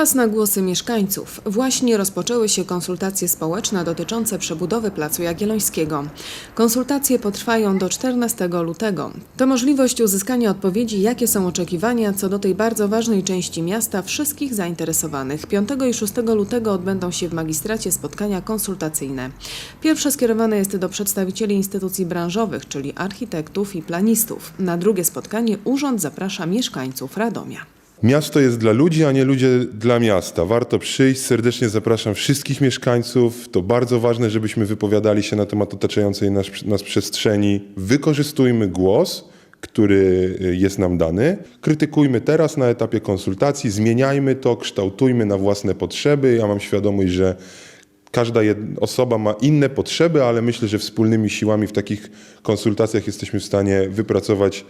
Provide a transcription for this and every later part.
Czas na głosy mieszkańców. Właśnie rozpoczęły się konsultacje społeczne dotyczące przebudowy Placu Jagiellońskiego. Konsultacje potrwają do 14 lutego. To możliwość uzyskania odpowiedzi, jakie są oczekiwania co do tej bardzo ważnej części miasta wszystkich zainteresowanych. 5 i 6 lutego odbędą się w magistracie spotkania konsultacyjne. Pierwsze skierowane jest do przedstawicieli instytucji branżowych, czyli architektów i planistów. Na drugie spotkanie urząd zaprasza mieszkańców Radomia. Miasto jest dla ludzi, a nie ludzie dla miasta. Warto przyjść. Serdecznie zapraszam wszystkich mieszkańców. To bardzo ważne, żebyśmy wypowiadali się na temat otaczającej nas, nas przestrzeni. Wykorzystujmy głos, który jest nam dany. Krytykujmy teraz na etapie konsultacji, zmieniajmy to, kształtujmy na własne potrzeby. Ja mam świadomość, że Każda osoba ma inne potrzeby, ale myślę, że wspólnymi siłami w takich konsultacjach jesteśmy w stanie wypracować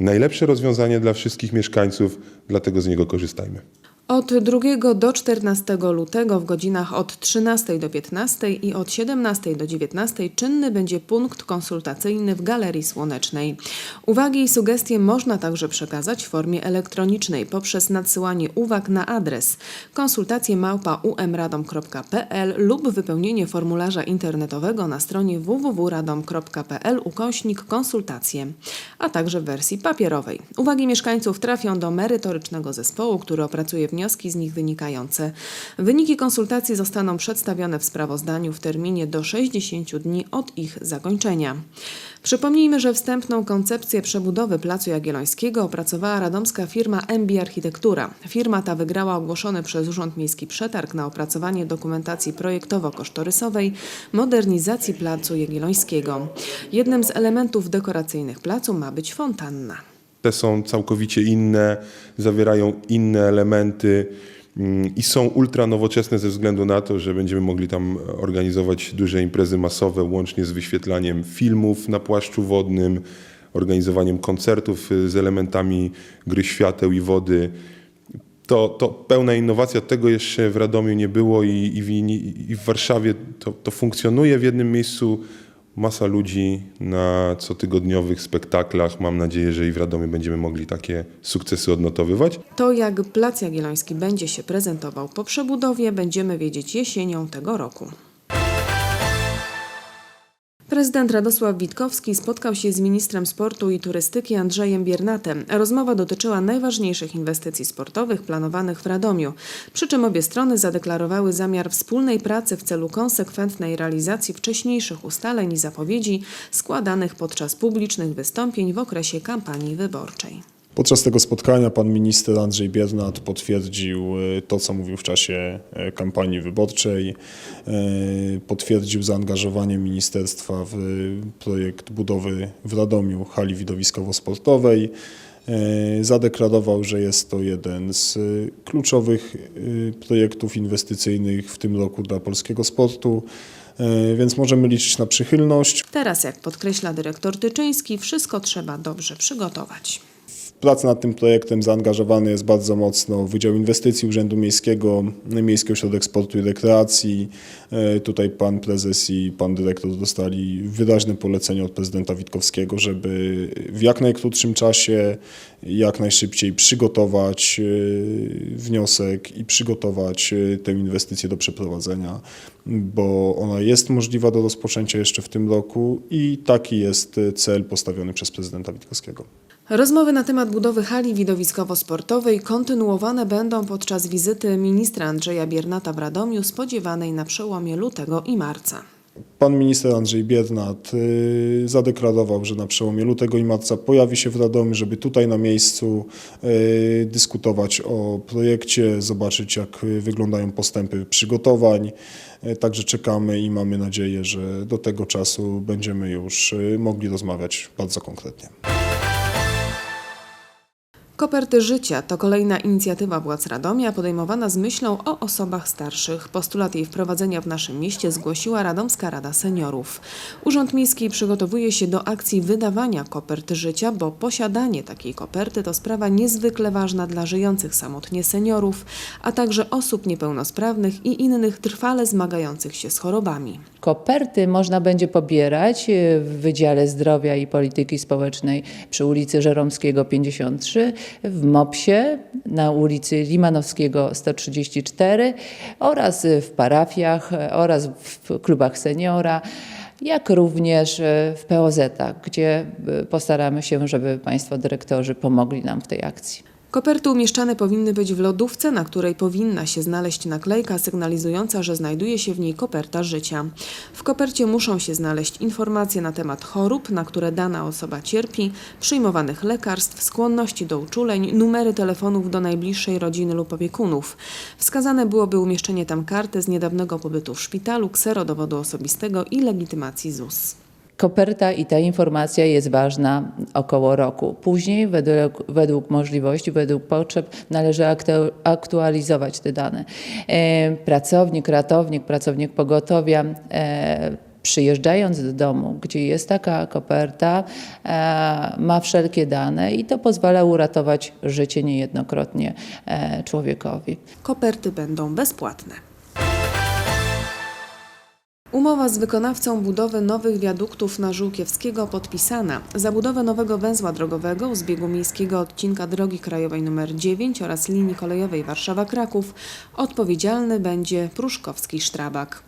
najlepsze rozwiązanie dla wszystkich mieszkańców, dlatego z niego korzystajmy. Od 2 do 14 lutego w godzinach od 13 do 15 i od 17 do 19 czynny będzie punkt konsultacyjny w Galerii Słonecznej. Uwagi i sugestie można także przekazać w formie elektronicznej poprzez nadsyłanie uwag na adres konsultacje umradom.pl lub wypełnienie formularza internetowego na stronie www.radom.pl ukośnik konsultacje, a także w wersji papierowej. Uwagi mieszkańców trafią do merytorycznego zespołu, który opracuje wnioski z nich wynikające. Wyniki konsultacji zostaną przedstawione w sprawozdaniu w terminie do 60 dni od ich zakończenia. Przypomnijmy, że wstępną koncepcję przebudowy Placu Jagiellońskiego opracowała radomska firma MB Architektura. Firma ta wygrała ogłoszony przez Urząd Miejski przetarg na opracowanie dokumentacji projektowo-kosztorysowej modernizacji Placu Jagiellońskiego. Jednym z elementów dekoracyjnych placu ma być fontanna. Te są całkowicie inne, zawierają inne elementy mm, i są ultra nowoczesne ze względu na to, że będziemy mogli tam organizować duże imprezy masowe, łącznie z wyświetlaniem filmów na płaszczu wodnym, organizowaniem koncertów y, z elementami gry świateł i wody. To, to pełna innowacja, tego jeszcze w Radomiu nie było i, i, w, i w Warszawie to, to funkcjonuje w jednym miejscu. Masa ludzi na cotygodniowych spektaklach. Mam nadzieję, że i w Radomiu będziemy mogli takie sukcesy odnotowywać. To, jak Plac Jagielloński będzie się prezentował po przebudowie, będziemy wiedzieć jesienią tego roku. Prezydent Radosław Witkowski spotkał się z ministrem sportu i turystyki Andrzejem Biernatem. Rozmowa dotyczyła najważniejszych inwestycji sportowych planowanych w Radomiu, przy czym obie strony zadeklarowały zamiar wspólnej pracy w celu konsekwentnej realizacji wcześniejszych ustaleń i zapowiedzi składanych podczas publicznych wystąpień w okresie kampanii wyborczej. Podczas tego spotkania pan minister Andrzej Biernat potwierdził e, to, co mówił w czasie e, kampanii wyborczej. E, Potwierdził zaangażowanie ministerstwa w projekt budowy w Radomiu hali widowiskowo-sportowej. Zadeklarował, że jest to jeden z kluczowych projektów inwestycyjnych w tym roku dla polskiego sportu, więc możemy liczyć na przychylność. Teraz, jak podkreśla dyrektor Tyczyński, wszystko trzeba dobrze przygotować. W pracę nad tym projektem zaangażowany jest bardzo mocno Wydział Inwestycji Urzędu Miejskiego, Miejski Ośrodek Sportu i Rekreacji. E, Tutaj pan prezes i pan dyrektor dostali wyraźne polecenie od prezydenta Witkowskiego, żeby w jak najkrótszym czasie, jak najszybciej przygotować e, wniosek i przygotować e, tę inwestycję do przeprowadzenia, bo ona jest możliwa do rozpoczęcia jeszcze w tym roku i taki jest cel postawiony przez prezydenta Witkowskiego. Rozmowy na temat budowy hali widowiskowo-sportowej kontynuowane będą podczas wizyty ministra Andrzeja Biernata w Radomiu spodziewanej na przełomie lutego i marca. Pan minister Andrzej Biernat y, zadeklarował, że na przełomie lutego i marca pojawi się w Radomiu, żeby tutaj na miejscu y, dyskutować o projekcie, zobaczyć jak wyglądają postępy przygotowań. Y, Także czekamy i mamy nadzieję, że do tego czasu będziemy już mogli rozmawiać bardzo konkretnie. Koperty Życia to kolejna inicjatywa władz Radomia podejmowana z myślą o osobach starszych. Postulat jej wprowadzenia w naszym mieście zgłosiła Radomska Rada Seniorów. Urząd Miejski przygotowuje się do akcji wydawania kopert życia, bo posiadanie takiej koperty to sprawa niezwykle ważna dla żyjących samotnie seniorów, a także osób niepełnosprawnych i innych trwale zmagających się z chorobami. Koperty można będzie pobierać e, w Wydziale Zdrowia i Polityki Społecznej przy ulicy Żeromskiego 53 w MOPS-ie na ulicy Limanowskiego 134 oraz w parafiach oraz w klubach seniora, jak również w POZ-ach, gdzie postaramy się, żeby Państwo dyrektorzy pomogli nam w tej akcji. Koperty umieszczane powinny być w lodówce, na której powinna się znaleźć naklejka sygnalizująca, że znajduje się w niej koperta życia. W kopercie muszą się znaleźć informacje na temat chorób, na które dana osoba cierpi, przyjmowanych lekarstw, skłonności do uczuleń, numery telefonów do najbliższej rodziny lub opiekunów. Wskazane byłoby umieszczenie tam karty z niedawnego pobytu w szpitalu, ksero dowodu osobistego i legitymacji ZUS. Koperta i ta informacja jest ważna około roku. Później, według, według możliwości, według potrzeb, należy aktu- aktualizować te dane. E, pracownik, ratownik, pracownik pogotowia. E, Przyjeżdżając do domu, gdzie jest taka koperta, e, ma wszelkie dane i to pozwala uratować życie niejednokrotnie człowiekowi. Koperty będą bezpłatne. Umowa z wykonawcą budowy nowych wiaduktów na Żółkiewskiego podpisana. Za budowę nowego węzła drogowego u zbiegu miejskiego odcinka drogi krajowej nr 9 oraz linii kolejowej Warszawa-Kraków odpowiedzialny będzie Pruszkowski Sztrabak.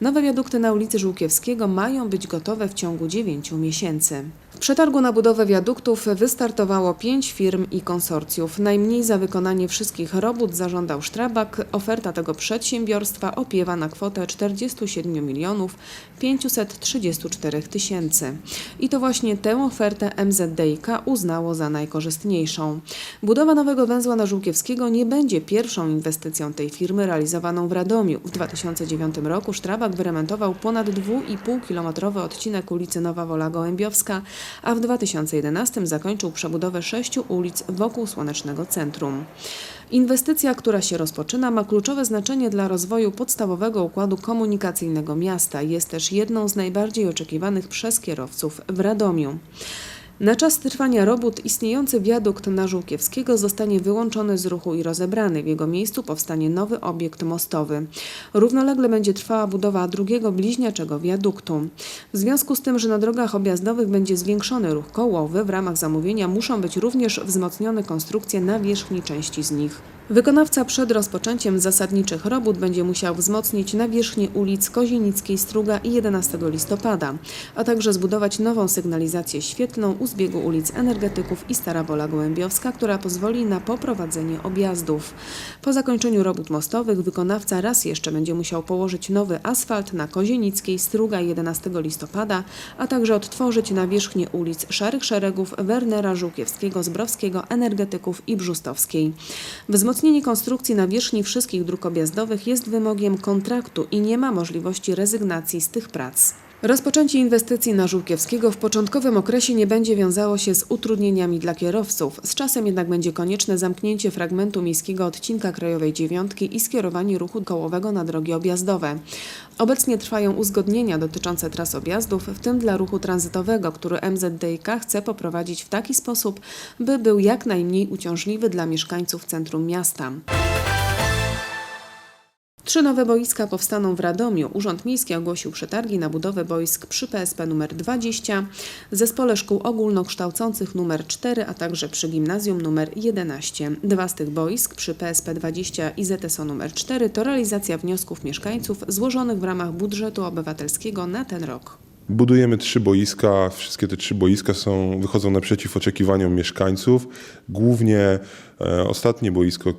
Nowe wiadukty na ulicy Żółkiewskiego mają być gotowe w ciągu 9 miesięcy. W przetargu na budowę wiaduktów wystartowało pięć firm i konsorcjów. Najmniej za wykonanie wszystkich robót zażądał Sztrabak. Oferta tego przedsiębiorstwa opiewa na kwotę 47 milionów 534 tysięcy. I to właśnie tę ofertę MZDiK uznało za najkorzystniejszą. Budowa nowego węzła na Żółkiewskiego nie będzie pierwszą inwestycją tej firmy realizowaną w Radomiu. W 2009 roku Sztrabak wyremontował ponad 2,5-kilometrowy odcinek ulicy Nowa Wola Gołębiowska, a w 2011 zakończył przebudowę sześciu ulic wokół Słonecznego Centrum. Inwestycja, która się rozpoczyna, ma kluczowe znaczenie dla rozwoju podstawowego układu komunikacyjnego miasta. Jest też jedną z najbardziej oczekiwanych przez kierowców w Radomiu. Na czas trwania robót istniejący wiadukt na Żółkiewskiego zostanie wyłączony z ruchu i rozebrany. W jego miejscu powstanie nowy obiekt mostowy. Równolegle będzie trwała budowa drugiego bliźniaczego wiaduktu. W związku z tym, że na drogach objazdowych będzie zwiększony ruch kołowy, w ramach zamówienia muszą być również wzmocnione konstrukcje na wierzchni części z nich. Wykonawca przed rozpoczęciem zasadniczych robót będzie musiał wzmocnić nawierzchnię ulic Kozienickiej, Struga i 11 listopada, a także zbudować nową sygnalizację świetlną u zbiegu ulic Energetyków i Stara Wola Gołębiowska, która pozwoli na poprowadzenie objazdów. Po zakończeniu robót mostowych wykonawca raz jeszcze będzie musiał położyć nowy asfalt na Kozienickiej, Struga i 11 listopada, a także odtworzyć nawierzchnię ulic Szarych Szeregów, Wernera, Żółkiewskiego, Zbrowskiego, Energetyków i Brzustowskiej. Wzmocnienie konstrukcji nawierzchni wszystkich dróg objazdowych jest wymogiem kontraktu i nie ma możliwości rezygnacji z tych prac. Rozpoczęcie inwestycji na Żółkiewskiego w początkowym okresie nie będzie wiązało się z utrudnieniami dla kierowców. Z czasem jednak będzie konieczne zamknięcie fragmentu miejskiego odcinka Krajowej Dziewiątki i skierowanie ruchu kołowego na drogi objazdowe. Obecnie trwają uzgodnienia dotyczące tras objazdów, w tym dla ruchu tranzytowego, który MZDiK chce poprowadzić w taki sposób, by był jak najmniej uciążliwy dla mieszkańców centrum miasta. Trzy nowe boiska powstaną w Radomiu. Urząd Miejski ogłosił przetargi na budowę boisk przy PSP nr 20, Zespole Szkół Ogólnokształcących nr 4, a także przy Gimnazjum nr 11. Dwa z tych boisk przy PSP 20 i ZSO nr 4 to realizacja wniosków mieszkańców złożonych w ramach budżetu obywatelskiego na ten rok. Budujemy trzy boiska. Wszystkie te trzy boiska są, wychodzą naprzeciw oczekiwaniom mieszkańców. Głównie e, ostatnie boisko,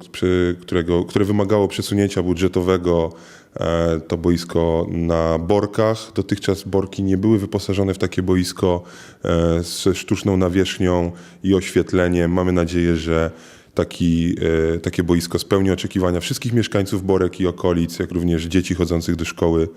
którego, które wymagało przesunięcia budżetowego, e, to boisko na Borkach. Dotychczas Borki nie były wyposażone w takie boisko e, ze sztuczną nawierzchnią i oświetleniem. Mamy nadzieję, że taki, takie boisko spełni oczekiwania wszystkich mieszkańców Borek i okolic, jak również dzieci chodzących do szkoły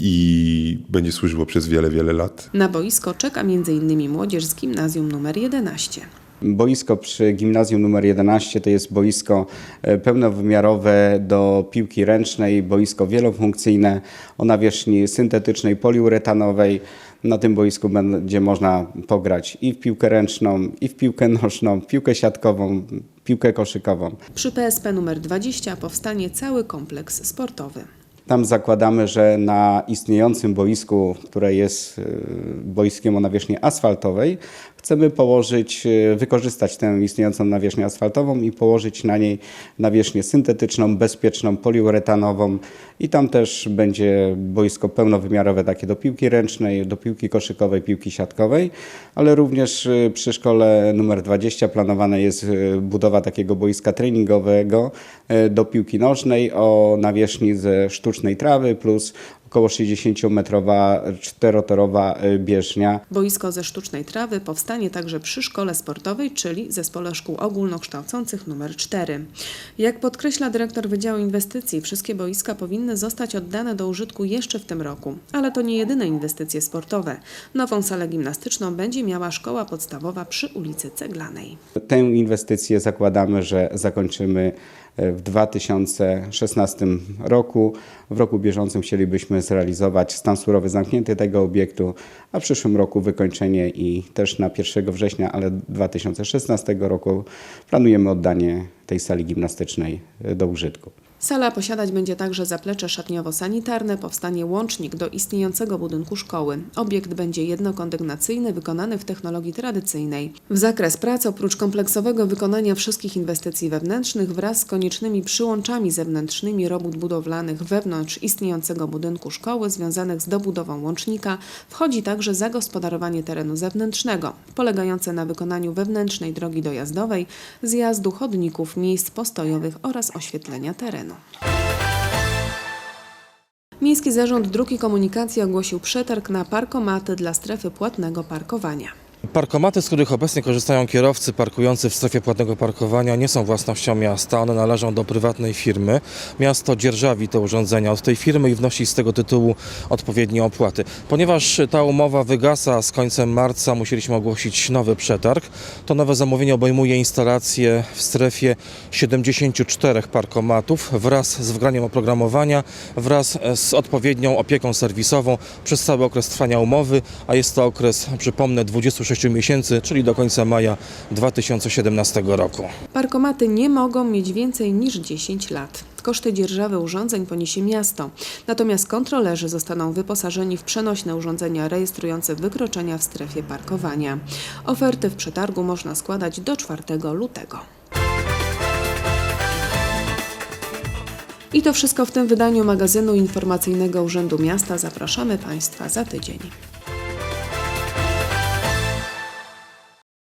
i będzie służyło przez wiele, wiele lat. Na boisko czeka m.in. młodzież z Gimnazjum nr 11. Boisko przy gimnazjum numer 11 to jest boisko e, pełnowymiarowe do piłki ręcznej, boisko wielofunkcyjne o nawierzchni syntetycznej, poliuretanowej. Na tym boisku będzie można pograć i w piłkę ręczną, i w piłkę nożną, piłkę siatkową, piłkę koszykową. Przy PSP nr 20 powstanie cały kompleks sportowy. Tam zakładamy, że na istniejącym boisku, które jest y, boiskiem o nawierzchni asfaltowej, chcemy położyć, y, wykorzystać tę istniejącą nawierzchnię asfaltową i położyć na niej nawierzchnię syntetyczną, bezpieczną, poliuretanową. I tam też będzie boisko pełnowymiarowe takie do piłki ręcznej, do piłki koszykowej, piłki siatkowej, ale również y, przy szkole numer 20 planowana jest y, budowa takiego boiska treningowego do piłki nożnej o nawierzchni ze sztucznej trawy plus około 60-metrowa czterotorowa y, bieżnia. Boisko ze sztucznej trawy powstanie także przy szkole sportowej, czyli Zespole Szkół Ogólnokształcących nr 4. Jak podkreśla dyrektor Wydziału Inwestycji, wszystkie boiska powinny zostać oddane do użytku jeszcze w tym roku. Ale to nie jedyne inwestycje sportowe. Nową salę gimnastyczną będzie miała szkoła podstawowa przy ulicy Ceglanej. Tę inwestycję zakładamy, że zakończymy e, w 2016 roku. W roku bieżącym chcielibyśmy zrealizować stan surowy zamknięty tego obiektu, a w przyszłym roku wykończenie i też na 1 września, ale 2016 roku planujemy oddanie tej sali gimnastycznej do użytku. Sala posiadać będzie także zaplecze szatniowo-sanitarne, powstanie łącznik do istniejącego budynku szkoły. Obiekt będzie jednokondygnacyjny, wykonany w technologii tradycyjnej. W zakres prac oprócz kompleksowego wykonania wszystkich inwestycji wewnętrznych wraz z koniecznymi przyłączami zewnętrznymi robót budowlanych wewnątrz istniejącego budynku szkoły związanych z dobudową łącznika wchodzi także zagospodarowanie terenu zewnętrznego, polegające na wykonaniu wewnętrznej drogi dojazdowej, zjazdu chodników, miejsc postojowych oraz oświetlenia terenu. Miejski Zarząd Dróg i Komunikacji ogłosił przetarg na parkomaty dla strefy płatnego parkowania. Parkomaty, z których obecnie korzystają kierowcy parkujący w strefie płatnego parkowania, nie są własnością miasta, one należą do prywatnej firmy. Miasto dzierżawi te urządzenia od tej firmy i wnosi z tego tytułu odpowiednie opłaty. Ponieważ ta umowa wygasa z końcem marca, musieliśmy ogłosić nowy przetarg. To nowe zamówienie obejmuje instalację w strefie 74 parkomatów wraz z wgraniem oprogramowania, wraz z odpowiednią opieką serwisową przez cały okres trwania umowy, a jest to okres, przypomnę, 26 miesięcy, czyli do końca maja 2017 roku. Parkomaty nie mogą mieć więcej niż 10 lat. Koszty dzierżawy urządzeń poniesie miasto, natomiast kontrolerzy zostaną wyposażeni w przenośne urządzenia rejestrujące wykroczenia w strefie parkowania. Oferty w przetargu można składać do 4 lutego. I to wszystko w tym wydaniu magazynu informacyjnego Urzędu Miasta. Zapraszamy Państwa za tydzień.